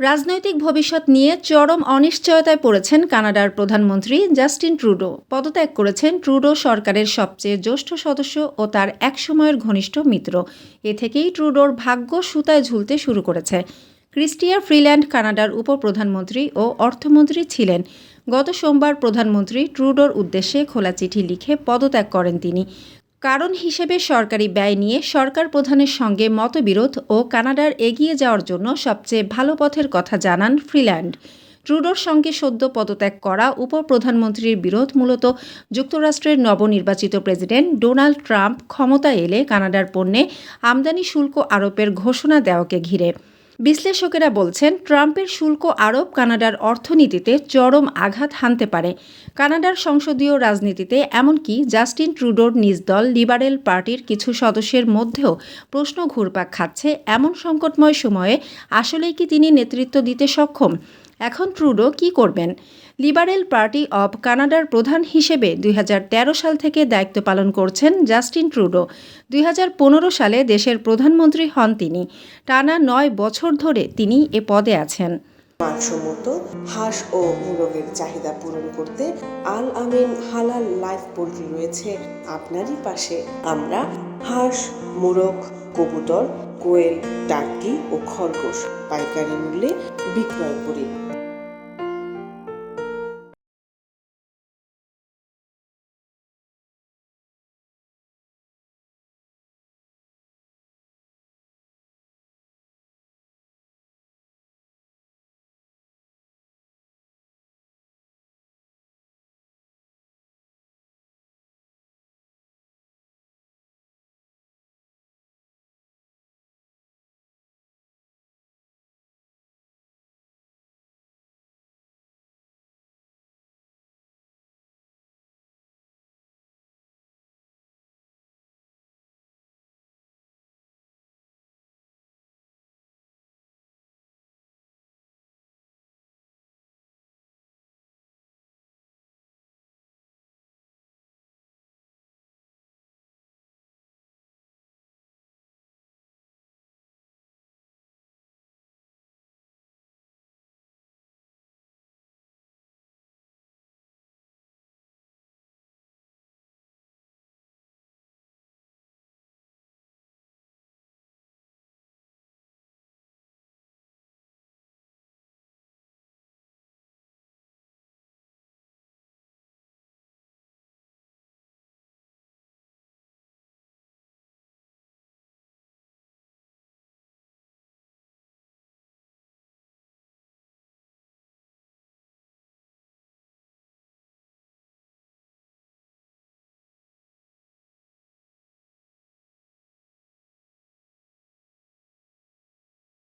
রাজনৈতিক ভবিষ্যৎ নিয়ে চরম অনিশ্চয়তায় পড়েছেন কানাডার প্রধানমন্ত্রী জাস্টিন ট্রুডো। পদত্যাগ করেছেন ট্রুডো সরকারের সবচেয়ে জ্যেষ্ঠ সদস্য ও তার একসময়ের ঘনিষ্ঠ মিত্র। এ থেকেই ট্রুডোর ভাগ্য সুতায় ঝুলতে শুরু করেছে। ক্রিস্টিয়া ফ্রিল্যান্ড কানাডার উপপ্রধানমন্ত্রী ও অর্থমন্ত্রী ছিলেন। গত সোমবার প্রধানমন্ত্রী ট্রুডোর উদ্দেশ্যে খোলা চিঠি লিখে পদত্যাগ করেন তিনি। কারণ হিসেবে সরকারি ব্যয় নিয়ে সরকার প্রধানের সঙ্গে মতবিরোধ ও কানাডার এগিয়ে যাওয়ার জন্য সবচেয়ে ভালো পথের কথা জানান ফ্রিল্যান্ড ট্রুডোর সঙ্গে সদ্য পদত্যাগ করা উপপ্রধানমন্ত্রীর বিরোধ মূলত যুক্তরাষ্ট্রের নবনির্বাচিত প্রেসিডেন্ট ডোনাল্ড ট্রাম্প ক্ষমতা এলে কানাডার পণ্যে আমদানি শুল্ক আরোপের ঘোষণা দেওয়াকে ঘিরে। বিশ্লেষকেরা বলছেন, ট্রাম্পের শুল্ক আরোপ কানাডার অর্থনীতিতে চরম আঘাত হানতে পারে। কানাডার সংসদীয় রাজনীতিতে এমনকি জাস্টিন ট্রুডোর নিজ দল লিবারেল পার্টির কিছু সদস্যের মধ্যেও প্রশ্ন ঘুরপাক খাচ্ছে এমন সংকটময় সময়ে। আসলেই কি তিনি নেতৃত্ব দিতে সক্ষম? এখন ট্রুডো কি করবেন? লিবারেল পার্টি অব কানাডার প্রধান হিসেবে দু হাজার তেরো সাল থেকে দায়িত্ব পালন করছেন জাস্টিন ট্রুডো। দুই হাজার পনেরো সালে দেশের প্রধানমন্ত্রী হন তিনি। টানা নয় বছর ধরে তিনি এ পদে আছেন। মানসম্মত, হাঁস ও মুরগের চাহিদা পূরণ করতে আল আমিন হালাল লাইফ পোল্ট্রি রয়েছে আপনারই পাশে। আমরা হাঁস, মুরগ, কবুতর, কোয়েল টার্কি ও খরগোশ পাইকারি মূল্যে বিক্রয় করি।